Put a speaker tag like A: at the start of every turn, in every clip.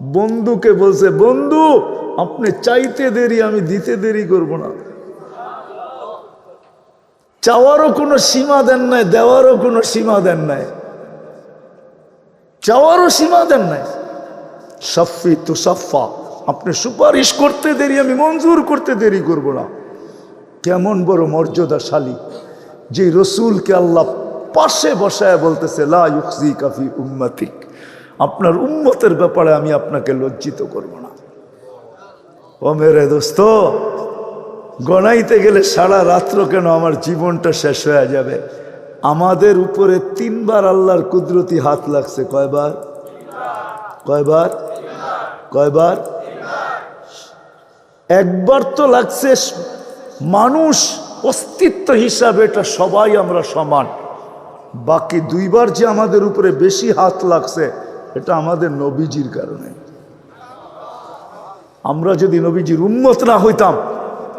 A: বন্ধুকে বলছে, বন্ধু, আপনি চাইতে দেরি, আমি দিতে দেরি করব না। চাওয়ারও কোনো সীমা দেন নাই, দেওয়ারও কোনো সীমা দেন নাই। চাওয়ারও সীমা দেন নাই। সফি তু সফা, আপনি সুপারিশ করতে দেরি, আমি মঞ্জুর করতে দেরি করব না। কেমন বড় মর্যাদাশালী, যে রসুলকে আল্লাহ পাশে বসায় বলতেছে, লা ইউকজি কাফি উম্মাতিক। আপনার উম্মতের ব্যাপারে আমি আপনাকে লজ্জিত করব না। ও মেরে দোস্ত গণাইতে গেলে সারা রাত্র কেন আমার জীবনটা শেষ হয়ে যাবে? আমাদের উপরে তিনবার আল্লাহর কুদরতি হাত লাগছে, কয়বার? কয়বার? কয়বার? একবার তো লাগছে, মানুষ অস্তিত্ব হিসাবে এটা সবাই আমরা সমান। বাকি দুইবার যে আমাদের উপরে বেশি হাত লাগছে এটা আমাদের নবীজির কারণে। আমরা যদি নবীজির উন্মত না হইতাম,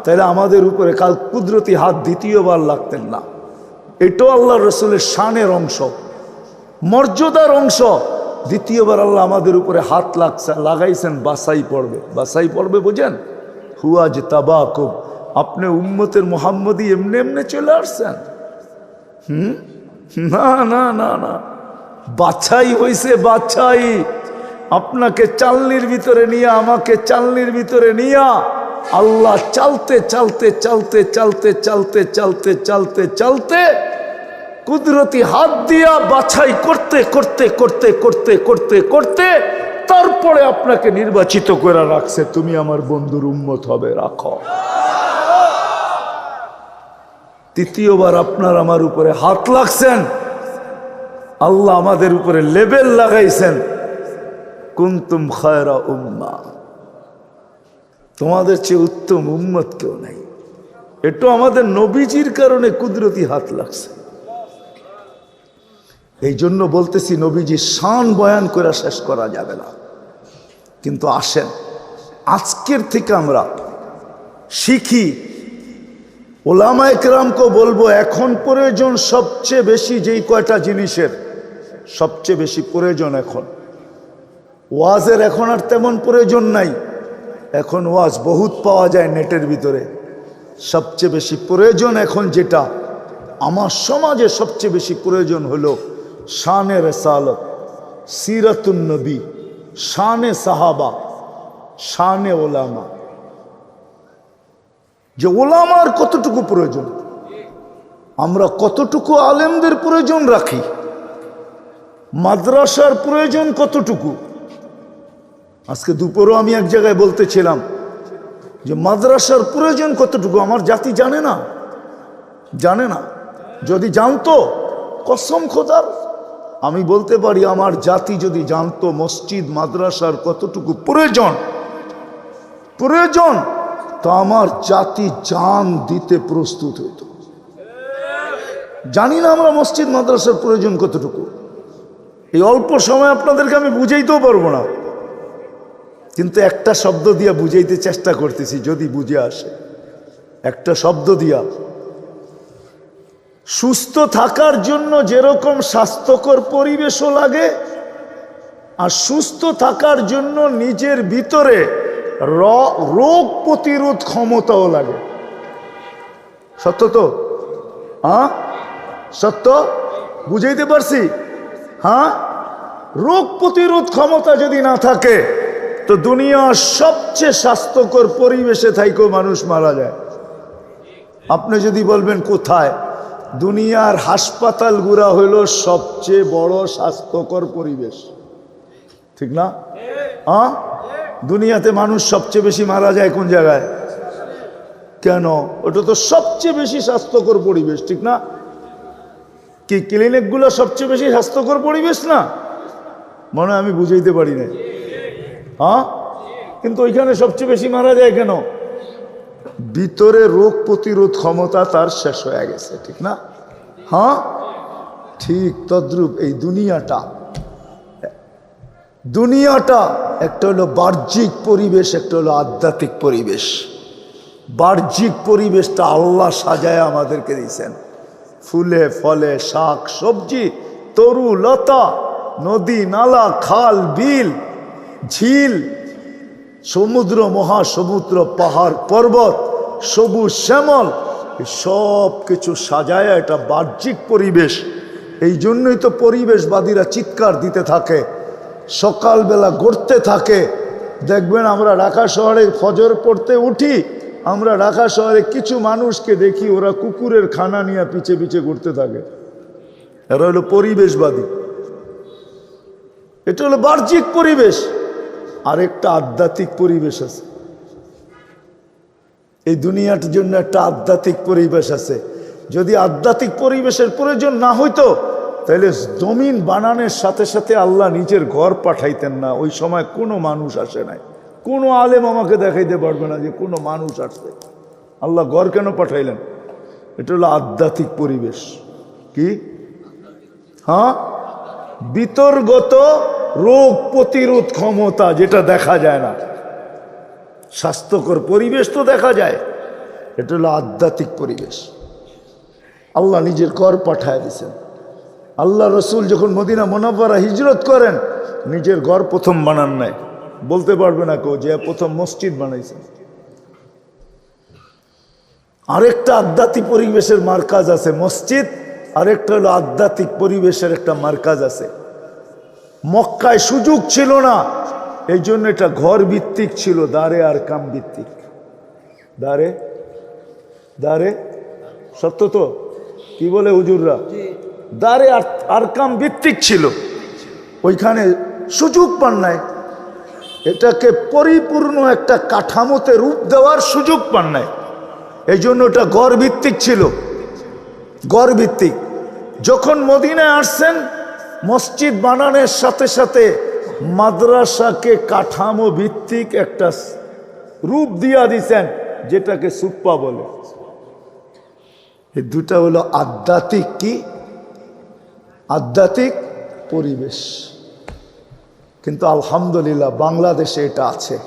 A: তাহলে আমাদের উপরে কাল কুদরতি হাত দ্বিতীয়বার লাগতেন না। এটাও আল্লাহ রসুলের শানের অংশ। মর্যাদার অংশ। দ্বিতীয়বার আল্লাহ আমাদের উপরে হাত লাগছে লাগাইছেন বাসাই পড়বে বাসাই পড়বে বোঝেন? হুয়াজ তাবাকুব আপনি উম্মতের মোহাম্মদী এমনি এমনি চলে আসছেন। হুম? না না না না। বাছাই হইছে, বাছাই। আপনাকে চালনির ভিতরে নিয়ে, আমাকে চালনির ভিতরে নিয়া। আল্লাহ চালতে চালতে চালতে চালতে চালতে চালতে চালতে চালতে কুদরতি হাত দিয়া বাছাই করতে করতে করতে করতে করতে করতে তারপরে আপনাকে নির্বাচিত করে রাখছে। তুমি আমার বন্ধুর উন্মত হবে, রাখো। তৃতীয়বার আপনার আমার উপরে হাত লাগছেন। আল্লাহ আমাদের উপরে লেবেল লাগাইছেন। কুন্তুম খায়রা উম্মা। তোমাদের চেয়ে উত্তম উম্মত কেউ নাই। এটো আমাদের নবীজির কারণে কুদরতি হাত লাগছে। এই জন্য বলতেছি নবীজি শান বয়ান করে শেষ করা যাবে না। কিন্তু আসেন, আজকের থেকে আমরা শিখি। ওলামা একরামকে বলব, এখন প্রয়োজন সবচেয়ে বেশি যেই কয়টা জিনিসের সবচেয়ে বেশি প্রয়োজন এখন। ওয়াজের এখন আর তেমন প্রয়োজন নাই। এখন ওয়াজ বহুত পাওয়া যায় নেটের ভিতরে। সবচেয়ে বেশি প্রয়োজন এখন যেটা, আমার সমাজে সবচেয়ে বেশি প্রয়োজন হলো শানে রেসালত, সিরাতুন নবী, শানে সাহাবা, শানে ওলামা। যে ওলামার কতটুকু প্রয়োজন? আমরা কতটুকু আলেমদের প্রয়োজন রাখি? মাদ্রাসার প্রয়োজন কতটুকু? আজকে দুপুরও আমি এক জায়গায় বলতেছিলাম যে মাদ্রাসার প্রয়োজন কতটুকু? আমার জাতি জানে না। জানে না। যদি জানতো, কসম খোদার, আমি বলতে পারি আমার জাতি যদি জানতো মসজিদ, মাদ্রাসার কতটুকু প্রয়োজন? প্রয়োজন? তো আমার জাতি জান দিতে প্রস্তুত হইত জানি না আমরা মসজিদ, মাদ্রাসার প্রয়োজন কতটুকু। এই অল্প সময় আপনাদেরকে আমি বুঝাইতেও পারব না। কিন্তু একটা শব্দ দিয়া বুঝাইতে চেষ্টা করতেছি, যদি বুঝে আসে। একটা শব্দ দিয়া। সুস্থ থাকার জন্য যেরকম স্বাস্থ্যকর পরিবেশও লাগে, আর সুস্থ থাকার জন্য নিজের ভিতরে রোগ প্রতিরোধ ক্ষমতাও লাগে। সত্য তো? হ্যাঁ সত্য? বুঝাইতে পারছি? হ্যাঁ? রোগ প্রতিরোধ ক্ষমতা যদি না থাকে, তো দুনিয়ার সবচেয়ে স্বাস্থ্যকর পরিবেশে থাইকেও মানুষ মারা যায়। আপনি যদি বলবেন কোথায়? দুনিয়ার হাসপাতালগুলা হইল সবচেয়ে বড় স্বাস্থ্যকর পরিবেশ। ঠিক না? হ্যাঁ? দুনিয়াতে মানুষ সবচেয়ে বেশি মারা যায় কোন জায়গায়? কেন? ওটা তো সবচেয়ে বেশি স্বাস্থ্যকর পরিবেশ, ঠিক না? কি ক্লিনিকগুলো সবচেয়ে বেশি স্বাস্থ্যকর পরিবেশ না? মনে আমি বুঝাইতে পারি না হ্যাঁ? কিন্তু ওইখানে সবচেয়ে বেশি মারা যায় কেন? ভিতরে রোগ প্রতিরোধ ক্ষমতা তার শেষ হয়ে গেছে, ঠিক না? হ্যাঁ? ঠিক তদ্রূপ এই দুনিয়াটা। দুনিয়াটা একটা হলো বাহ্যিক পরিবেশ, একটা হলো আধ্যাত্মিক পরিবেশ। বাহ্যিক পরিবেশটা আল্লাহ সাজায় আমাদেরকে দিয়েছেন। ফুলে, ফলে, শাক, সবজি, তরু, লতা, নদী, নালা, খাল, বিল, ঝিল, সমুদ্র, মহাসমুদ্র, পাহাড়, পর্বত, সবুজ শ্যামল সব কিছু সাজায় এটা বাহ্যিক পরিবেশ। এই জন্যই তো পরিবেশবাদীরা চিৎকার দিতে থাকে, সকালবেলা গড়তে থাকে। দেখবেন আমরা ঢাকা শহরে ফজর পড়তে উঠি আমরা ঢাকা শহরে কিছু মানুষকে দেখি ওরা কুকুরের খানা নিয়ে পিছে পিছে ঘুরতে থাকে। এরা হলো পরিবেশবাদী। এটা হলো বাহ্যিক পরিবেশ। আরেকটা আধ্যাত্মিক পরিবেশ আছে। এই দুনিয়াটার জন্য একটা আধ্যাত্মিক পরিবেশ আছে। যদি আধ্যাত্মিক পরিবেশের প্রয়োজন না হইতো, তাহলে জমিন বানানোর সাথে সাথে আল্লাহ নিজের ঘর পাঠাইতেন না। ওই সময় কোনো মানুষ আসে নাই। কোনো আলেম আমাকে দেখাইতে পারবে না যে কোনো মানুষ আসছে আল্লাহ ঘর কেন পাঠাইলেন? এটা হলো আধ্যাত্মিক পরিবেশ। কি? হ্যাঁ? বিতর্গত রোগ প্রতিরোধ ক্ষমতা যেটা দেখা যায় না। স্বাস্থ্যকর পরিবেশ তো দেখা যায়। এটা হলো আধ্যাত্মিক পরিবেশ। আল্লাহ নিজের কর পাঠায় দিয়েছেন। আল্লাহ রসুল যখন মদিনা মোনাব্বারা হিজরত করেন, নিজের ঘর প্রথম বানান নাই। বলতে পারবে না কেউ যে প্রথম মসজিদ বানাইছে। আরেকটা আধ্যাত্মিক পরিবেশের মার্কাজ আছে মসজিদ আরেকটা হলো আধ্যাত্মিক পরিবেশের একটা মার্কাজ আছে। মক্কায় সুযোগ ছিল না এই জন্য এটা ঘর ভিত্তিক ছিল দাঁড়ে আর কাম ভিত্তিক দাঁড়ে দাঁড়ে সত্য তো? কি বলে হুজুররা? দাঁড়ে আর আর কাম ভিত্তিক ছিল। ওইখানে সুযোগ পান নাই। এটাকে পরিপূর্ণ একটা কাঠামোতে রূপ দেওয়ার সুযোগ পান নাই। এই জন্য ওটা গড় ভিত্তিক ছিল। গড় ভিত্তিক যখন মদিনায় আসছেন, মসজিদ বানানোর সাথে সাথে মাদ্রাসাকে কাঠামো ভিত্তিক একটা রূপ দিয়া দিছেন, যেটাকে সুপ্পা বলে। এই দুটা হলো আধ্যাত্মিক কি? আধ্যাত্মিক পরিবেশ। কিন্তু আলহামদুলিল্লাহ বাংলাদেশে এটা আছে।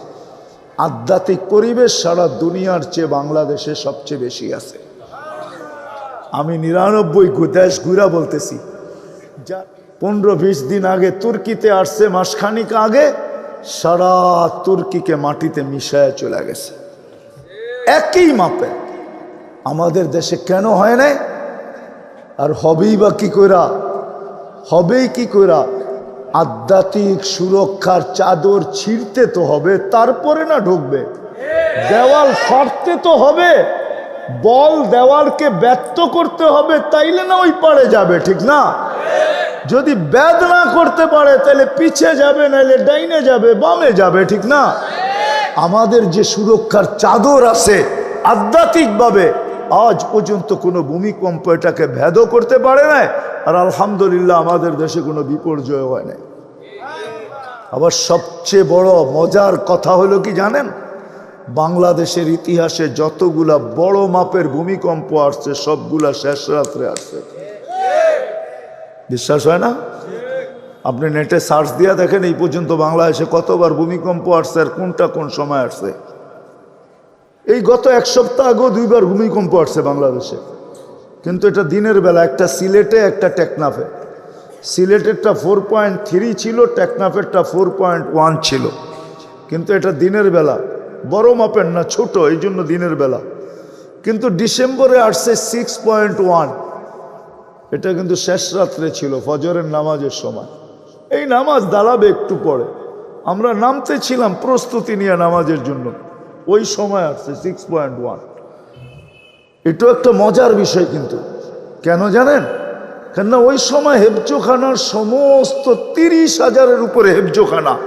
A: আধ্যাত্মিক পরিবেশ সারা দুনিয়ার চেয়ে বাংলাদেশে সবচেয়ে বেশি আছে। আমি নিরানব্বই দেশ ঘুরা বলতেছি। যা পনেরো বিশ দিন আগে তুর্কিতে আসছে, মাসখানিক আগে সারা তুর্কিকে মাটিতে মিশায় চলে গেছে। একই মাপে। আমাদের দেশে কেন হয় নাই? আর হবেই বা কি কইরা? হবেই কি কইরা? আধ্যাত্মিক সুরক্ষার চাদর ছিঁড়তে তো হবে, তারপরে না ঢুকবে। দেওয়াল ফাটতে তো হবে, বল দেওয়ালকে ব্যক্ত করতে হবে, তাইলে না ওই পারে যাবে, ঠিক না? যদি ব্যাদ না করতে পারে তাহলে পিছে যাবে নাহলে ডাইনে যাবে, বামে যাবে, ঠিক না? আমাদের যে সুরক্ষার চাদর আছে, আধ্যাত্মিকভাবে আজ পর্যন্ত কোনো ভূমিকম্প এটাকে ভেদ করতে পারে না আর আলহামদুলিল্লাহ আমাদের দেশে কোনো বিপর্যয় হয় না আবার সবচেয়ে বড় মজার কথা হলো কি জানেন? বাংলাদেশের ইতিহাসে যতগুলা বড় মাপের ভূমিকম্প আসছে, সবগুলা শেষ রাত্রে আসছে। বিশ্বাস হয় না? আপনি নেটে সার্চ দিয়া দেখেন এই পর্যন্ত বাংলাদেশে কতবার ভূমিকম্প আসছে আর কোনটা কোন সময় আসছে। এই গত এক সপ্তাহ আগেও দুইবার ভূমিকম্প আসছে বাংলাদেশে। কিন্তু এটা দিনের বেলা, একটা সিলেটে, একটা টেকনাফে। সিলেটেরটা ফোর পয়েন্ট থ্রি ছিল, টেকনাফেরটা ফোর পয়েন্ট ওয়ান ছিল। কিন্তু এটা দিনের বেলা, বড় মাপের না, ছোট, এই জন্য দিনের বেলা। কিন্তু ডিসেম্বরে আসছে সিক্স পয়েন্ট ওয়ান এটা কিন্তু শেষ রাত্রে ছিল, ফজরের নামাজের সময়। এই নামাজ দাঁড়াবে একটু পরে। আমরা নামতে ছিলাম প্রস্তুতি নিয়ে নামাজের জন্য। ওই সময় আসছে সিক্স পয়েন্ট ওয়ান এটাও একটা মজার বিষয় কিন্তু। কেন জানেন? কেননা ওই সময় হেফজোখানার সমস্ত তিরিশ হাজারের উপরে হেফজোখানা।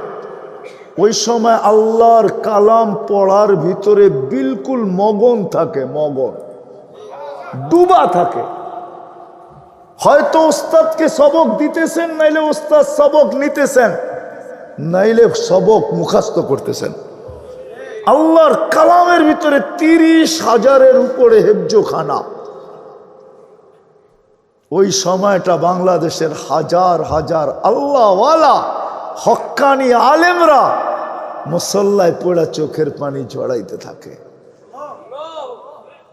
A: ওই সময় আল্লাহর কালাম পড়ার ভিতরে বিলকুল মগন থাকে, মগন। ডুবা থাকে। হয়তো ওস্তাদকে সবক দিতেছেন, নাইলে ওস্তাদ সবক নিতেছেন, নাইলে সবক মুখাস্ত করতেছেন। আল্লাহর কালামের ভিতরে তিরিশ হাজারের উপরে হেফজোখানা। ওই সময়টা বাংলাদেশের হাজার হাজার আল্লাহওয়ালা, হক্কানি আলেমরা মুসল্লায় পোড়া চোখের পানি জড়াইতে থাকে।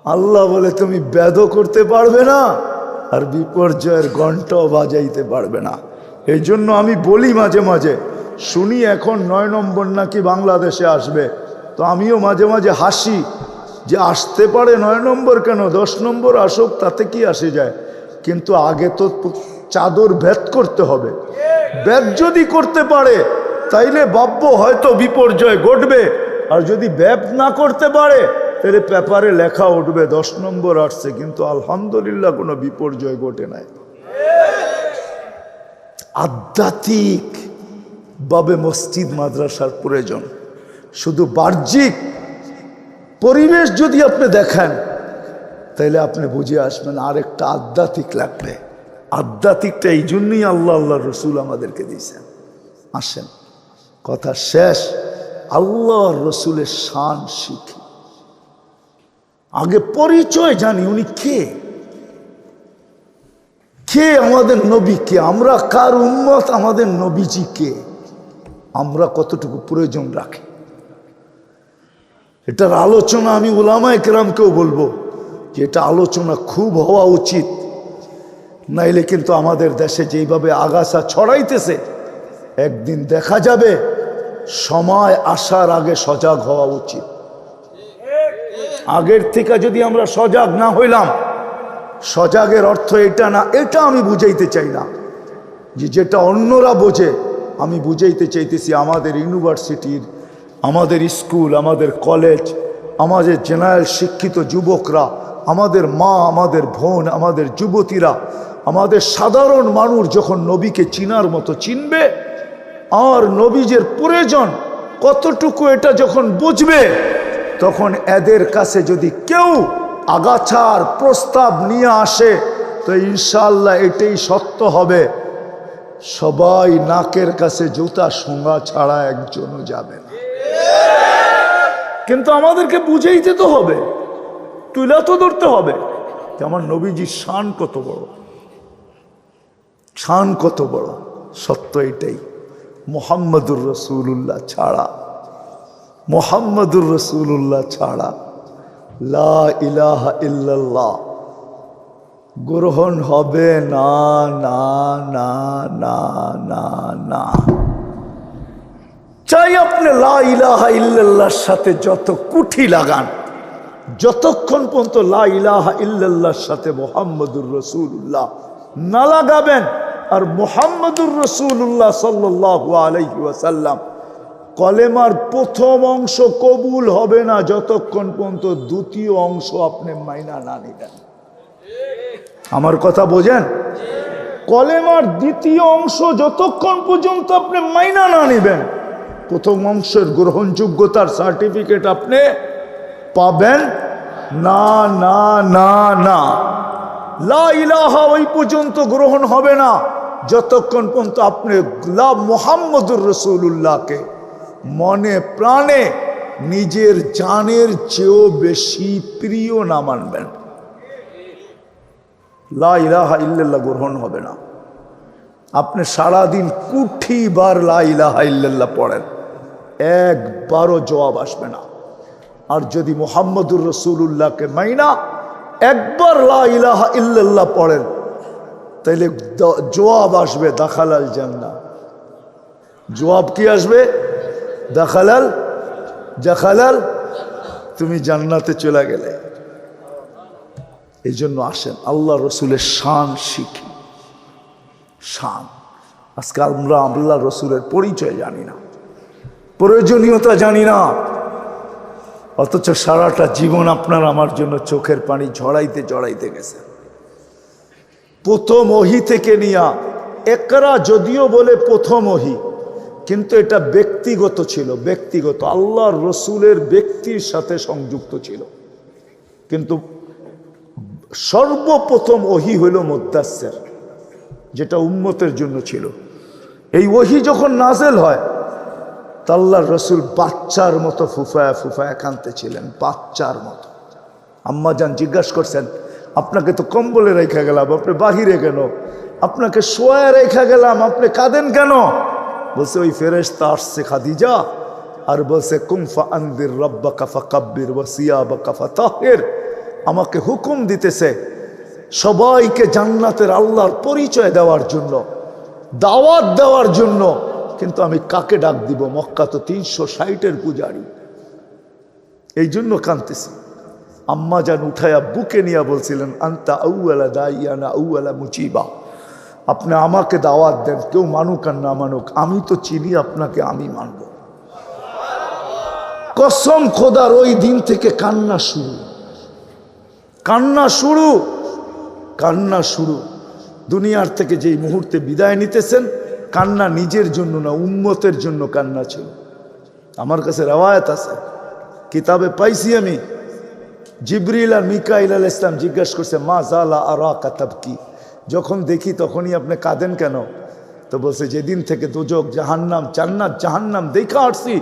A: আল্লাহ বলে, তুমি ব্যাধ করতে পারবে না, আর বিপর্যয়ের ঘন্টাও বাজাইতে পারবে না। এই জন্য আমি বলি মাঝে মাঝে, শুনি এখন নয় নম্বর নাকি বাংলাদেশে আসবে। তো আমিও মাঝে মাঝে হাসি যে আসতে পারে নয় নম্বর কেন? দশ নম্বর আসুক, তাতে কি আসে যায়? কিন্তু আগে তো চাদর ভেদ করতে হবে। ভেদ যদি করতে পারে, তাইলে বাব্য হয়তো বিপর্যয় ঘটবে। আর যদি ব্যাপ না করতে পারে তাহলে পেপারে লেখা উঠবে, দশ নম্বর আসছে। কিন্তু আলহামদুলিল্লাহ কোনো বিপর্যয় ঘটে নাই। আধ্যাত্মিক ভাবে মসজিদ মাদ্রাসার প্রয়োজন। শুধু বাহ্যিক পরিবেশ যদি আপনি দেখেন তাহলে আপনি বুঝে আসবেন আরেকটা আধ্যাত্মিক লাগবে। আধ্যাত্মিকটা এই জন্যই আল্লাহ আল্লাহ রসুল আমাদেরকে দিয়েছেন। আসেন, কথা শেষ। আল্লাহ রসুলের শান শিখি। আগে পরিচয় জানি, উনি কে? কে আমাদের নবী কে? আমরা কার উন্মত আমাদের নবীজি কে? আমরা কতটুকু প্রয়োজন রাখি? এটার আলোচনা আমি ওলামায় কেরামকেও বলব যে এটা আলোচনা খুব হওয়া উচিত। নাইলে কিন্তু আমাদের দেশে যেইভাবে আগাছা ছড়াইতেছে, একদিন দেখা যাবে সময় আসার আগে সজাগ হওয়া উচিত। আগের থেকে যদি আমরা সজাগ না হইলাম, সজাগের অর্থ এটা না, এটা আমি বুঝাইতে চাই না। যে যেটা অন্যরা বোঝে, আমি বুঝাইতে চাইতেছি আমাদের ইউনিভার্সিটির আমাদের স্কুল, আমাদের কলেজ, আমাদের জেনারেল শিক্ষিত যুবকরা, আমাদের মা, আমাদের বোন, আমাদের যুবতীরা, আমাদের সাধারণ মানুষ যখন নবীকে চিনার মতো চিনবে, আর নবীজের প্রয়োজন কতটুকু এটা যখন বুঝবে, তখন এদের কাছে যদি কেউ আগাছার প্রস্তাব নিয়ে আসে, তো ইনশাল্লাহ এটাই সত্য হবে। সবাই নাকের কাছে জুতা সোঙা ছাড়া একজনও যাবে কিন্তু আমাদেরকে বুঝেইতে তো হবে তুলা তো ধরতে হবে আমার নবীজির শান কত বড়। শান কত বড়, সত্য এটাই। মোহাম্মদুর রসুল্লাহ ছাড়া, মোহাম্মদুর রসুল্লাহ ছাড়া লা ইলাহা ইল্লাল্লাহ গ্রহণ হবে না না না না না না। চাই আপনি লা ইলাহা ইল্লাল্লাহর সাথে যত কুঠি লাগান, যতক্ষণ পর্যন্ত লা ইলাহা ইল্লাল্লাহর সাথে মোহাম্মদুর রসুল্লাহ না লাগাবেন আর মোহাম্মদুর রসুল্লাহ সাল্লাহ আলহি ওয়াসাল্লাম, কলেমার প্রথম অংশ কবুল হবে না যতক্ষণ পর্যন্ত দ্বিতীয় অংশ আপনি মাইনা না নিবেন আমার কথা বোঝেন? কলেমার দ্বিতীয় অংশ যতক্ষণ পর্যন্ত আপনি মাইনা না নিবেন প্রথম অংশের গ্রহণযোগ্যতার সার্টিফিকেট আপনি পাবেন। না না না না। লা ইলাহা ওই পর্যন্ত গ্রহণ হবে না। যতক্ষণ পর্যন্ত আপনি লা মোহাম্মদুর রসুল্লাহকে মনে, প্রাণে নিজের জানের চেয়েও বেশি প্রিয় না মানবেন। লা ইলাহা ইল্লাল্লাহ গ্রহণ হবে না। আপনি সারাদিন কুঠি বার লা ইলাহা ইল্লাল্লাহ পড়েন। একবারও জবাব আসবে না। আর যদি মোহাম্মদুর রসুল্লাহকে মাইনা একবার লা ইল্লাল্লাহ পড়েন, তাইলে জবাব আসবে দাখালাল জান্না জবাব কি আসবে? দাখালাল জাখালাল তুমি জান্নাতে চলে গেলে। এই জন্য আসেন, আল্লাহ রসুলের শান শিখি। শান। আজকে আমরা আল্লাহ রসুলের পরিচয় জানি না। প্রয়োজনীয়তা জানি না। অথচ সারাটা জীবন আপনার আমার জন্য চোখের পানি ঝড়াইতে ঝড়াইতে গেছে। প্রথম ওহি থেকে নিয়া, একরা যদিও বলে প্রথম ওহি, কিন্তু এটা ব্যক্তিগত ছিল, ব্যক্তিগত। আল্লাহর রসুলের ব্যক্তির সাথে সংযুক্ত ছিল। কিন্তু সর্বপ্রথম ওহি হইল মুদাসের যেটা উম্মতের জন্য ছিল। এই ওহি যখন নাজেল হয় তাল্লার রসুল বাচ্চার মতো ফুফায়া ফুফায়া কানতে ছিলেন বাচ্চার মতো। আম্মা যান জিজ্ঞাসা করছেন, আপনাকে তো কম্বলে রেখা গেলাম, আপনি বাহিরে কেন? আপনাকে শোয়া রেখা গেলাম, আপনি কাঁদেন কেন? বলছে, ওই ফেরেশতা আসছে খাদিজা আর বলছে কুমফা আন্দির রব্বা কাফা কাব্বির ওয়াসিয়া বা কাফা তাহের আমাকে হুকুম দিতেছে সবাইকে জান্নাতের আল্লাহর পরিচয় দেওয়ার জন্য, দাওয়াত দেওয়ার জন্য কিন্তু আমি কাকে ডাক দিব? মক্কা তো তিনশো ষাটের পূজারি। এই জন্য কানতেছি আম্মা যান উঠায়া বুকে নিয়ে বলছিলেন, আন্তা আউয়ালা দাইয়ানা আউয়ালা মুচিবা আপনি আমাকে দাওয়াত দেন, কেউ মানুক আর না মানুক, আমি তো চিনি আপনাকে, আমি মানব। কসম খোদার, ওই দিন থেকে কান্না শুরু। কান্না শুরু কান্না শুরু। দুনিয়ার থেকে যেই মুহূর্তে বিদায় নিতেছেন কান্না নিজের জন্য না, উম্মতের জন্য কান্না ছিল। আমার কাছে রেওয়ায়ত আছে। কিতাবে পাইছি আমি। জিবরিল আর মিকাইল আল ইসলাম জিজ্ঞাসা করছে, মা জালা আরা কাতাব কি যখন দেখি তখনই আপনি কাঁদেন কেন? তো বলছে, যেদিন থেকে দুজক জাহান্নাম, জান্নাত জাহান্নাম দেখা আসছি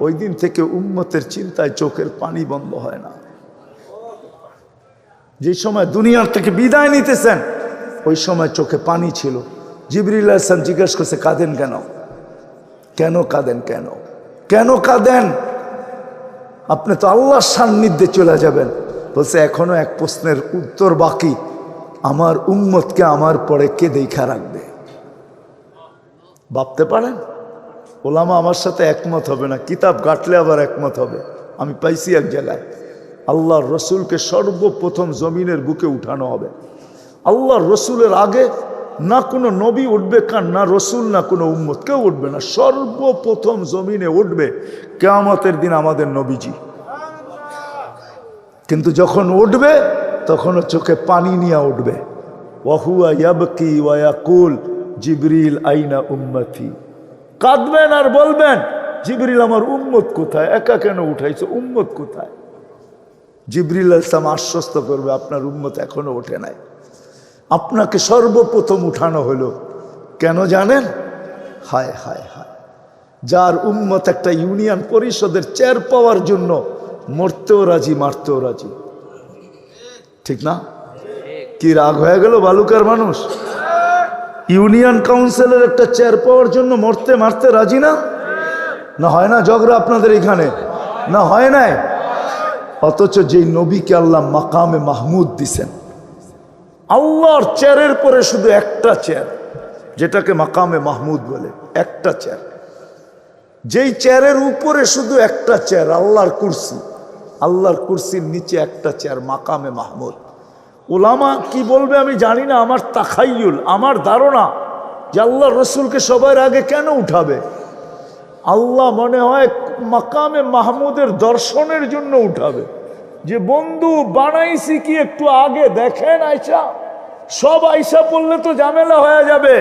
A: ওই দিন থেকে উম্মতের চিন্তায় চোখের পানি বন্ধ হয় না। যে সময় দুনিয়ার থেকে বিদায় নিতেছেন, ওই সময় চোখে পানি ছিল। জিবরিল ইসলাম জিজ্ঞেস করছে, কাঁদেন কেন? কেন কাঁদেন কেন? কেন কাঁদেন? আপনি তো আল্লাহর সান্নিধ্যে চলে যাবেন। বলছে, এখনও এক প্রশ্নের উত্তর বাকি। আমার উম্মতকে আমার পরে কে দেখা রাখবে? ভাবতে পারেন? ওলামা আমার সাথে একমত হবে না, কিতাব গাটলে আবার একমত হবে। আমি পাইছি এক জায়গায়, আল্লাহর রসুলকে সর্বপ্রথম জমিনের বুকে উঠানো হবে। আল্লাহর রসুলের আগে না কোনো নবী উঠবে কার, না রসুল, না কোনো উম্মত। কেউ উঠবে না, সর্বপ্রথম জমিনে উঠবে কেয়ামতের দিন আমাদের নবীজি। কিন্তু যখন উঠবে, তখনও চোখে পানি নিয়ে উঠবে। ওয়াহুয়া ইয়াবকি ওয়াকুল জিবরিল আইনা উম্মতি। কাঁদবেন আর বলবেন, জিবরিল আমার উম্মত কোথায়? একা কেন উঠাইছে? উম্মত কোথায়? জিবরিল ইসলাম আশ্বস্ত করবে, আপনার উম্মত এখনও ওঠে নাই। আপনাকে সর্বপ্রথম উঠানো হলো। কেন জানেন? হায় হায় হায়। যার উম্মত একটা ইউনিয়ন পরিষদের চেয়ার পাওয়ার জন্য মরতেও রাজি, মারতেও রাজি। ঠিক না? কি রাগ হয়ে গেল বালুকার মানুষ? ইউনিয়ন কাউন্সিলের একটা চেয়ার পাওয়ার জন্য মরতে, মারতে রাজি না? না হয় না ঝগড়া আপনাদের এখানে? না হয় নাই? অথচ যেই নবীকে আল্লাহ মাকামে মাহমুদ দিছেন। আল্লাহর চেয়ারের পরে শুধু একটা চেয়ার, যেটাকে মাকামে মাহমুদ বলে, একটা চেয়ার। যেই চেয়ারের উপরে শুধু একটা চেয়ার, আল্লাহর কুরসি, আল্লাহর কুরসির নিচে একটা চেয়ার, মাকামে মাহমুদ। ওলামা কি বলবে আমি জানি না, আমার তাখাইয়ুল, আমার ধারণা যে আল্লাহ রসুলকে সবার আগে কেন উঠাবে? আল্লাহ মনে হয় মাকামে মাহমুদের দর্শনের জন্য উঠাবে। যে বন্ধু বানাইছি কি একটু আগে, দেখেন আইসা সব আইসা পড়লে তো ঝামেলা হয়ে যাবে।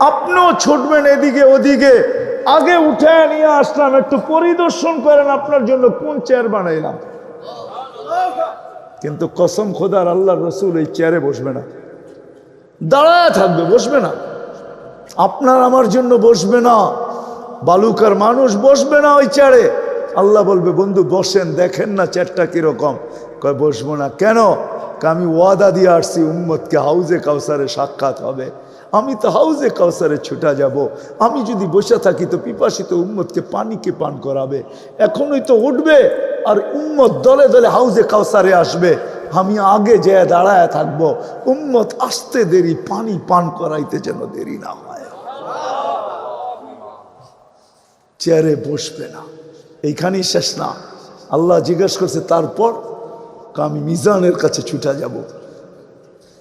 A: আপনিও ছুটবেন এদিকে ওদিকে। আগে উঠে নিয়ে আসলাম, একটু পরিদর্শন করেন আপনার জন্য কোন চেয়ার বানাইলাম। কিন্তু কসম খোদার আল্লাহ রসুল এই চেয়ারে বসবে না। দাঁড়ায় থাকবে, বসবে না। আপনার আমার জন্য বসবে না। বালুকার মানুষ বসবে না ওই চেয়ারে আল্লাহ বলবে বন্ধু বসেন দেখেন না চেয়ারটা কীরকম। কয় বসবো না। কেন? আমি ওয়াদা দিয়ে আসছি উম্মতকে হাউজে কাউসারে সাক্ষাৎ হবে। আমি তো হাউজে কাউসারে ছুটা যাব। আমি যদি বসে থাকি তো পিপাসিত উম্মতকে পানিকে পান করাবে। এখনই তো উঠবে আর উম্মত দলে দলে হাউজে কাউসারে আসবে। আমি আগে যে দাঁড়ায় থাকব। উম্মত আসতে দেরি পানি পান করাইতে যেন দেরি না হয়। চেয়ারে বসবে না। এইখানেই শেষ না। আল্লাহ জিজ্ঞেস করছে, তারপর? আমি মিজানের কাছে ছুটা যাব।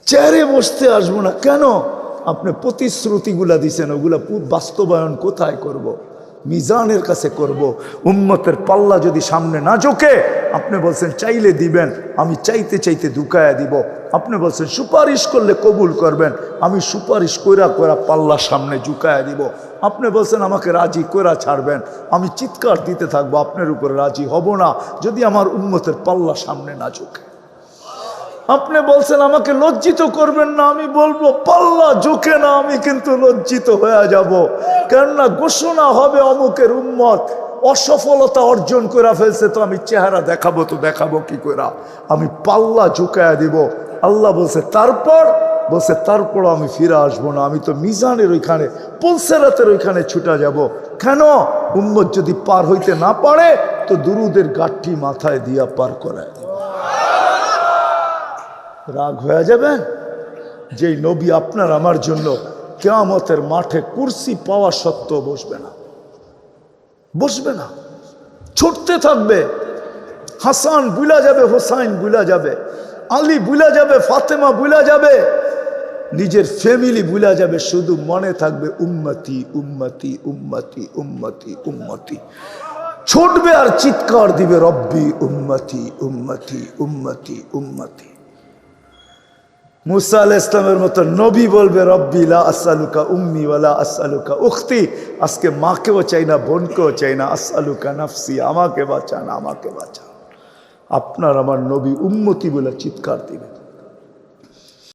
A: চেয়ারে বসতে আসব না। কেন? আপনি প্রতিশ্রুতিগুলা দিছেন। ওগুলা বাস্তবায়ন কোথায় করব। মিজানের কাছে করব। উম্মতের পাল্লা যদি সামনে না ঝোঁকে, আপনি বলছেন, চাইলে দিবেন, আমি চাইতে চাইতে দুকায়া দিব। আপনি বলছেন, সুপারিশ করলে কবুল করবেন, আমি সুপারিশ কইরা কইরা পাল্লা সামনে ঝুঁকায়া দিব। আপনি বলছেন, আমাকে রাজি কইরা ছাড়বেন, আমি চিৎকার দিতে থাকব, আপনার উপরে রাজি হব না, যদি আমার উন্মতের পাল্লা সামনে না ঝুঁকে। আপনি বলছেন, আমাকে লজ্জিত করবেন না, আমি বলব, পাল্লা ঝুঁকে না, আমি কিন্তু লজ্জিত হয়ে যাব। কেননা ঘোষণা হবে অমুকের উম্মত। অসফলতা অর্জন করে ফেলছে তো আমি চেহারা দেখাবো, তো দেখাবো কি করে আমি পাল্লা ঝুঁকায়া দিব। আল্লাহ বলছে, তারপর? বলছে তারপর আমি ফিরে আসব না। আমি তো মিজানের ওইখানে, পলসেরাতের ওইখানে ছুটা যাব। কেন? উম্মত যদি পার হইতে না পারে, তো দুরুদের গাঠি মাথায় দিয়া পার করায় রাগ হয়ে যাবে? যেই নবী আপনার আমার জন্য কেয়ামতের মাঠে কুর্সি পাওয়া সত্ত্বেও বসবে না। বসবে না। ছুটতে থাকবে। হাসান বুলা যাবে, হোসাইন বুলা যাবে। আলী বুলা যাবে, ফাতেমা বুলা যাবে। নিজের ফ্যামিলি বুলা যাবে, শুধু মনে থাকবে, উম্মতি উম্মতি উম্মতি উম্মতি উম্মতি। ছুটবে আর চিৎকার দিবে, রব্বি, উম্মতি উম্মতি উম্মতি উম্মতি। মুসা আল ইসলামের মতো নবী বলবে, রব্বি লা আসালুকা উম্মি ওয়ালা আসালুকা উখতি। আজকে মাকেও চাই না, বোনকেও চাই না আসালুকা নাফসি, আমাকে বাঁচান আমাকে বাঁচান। আপনার আমার নবী উম্মতি বলে চিৎকার দিবেন।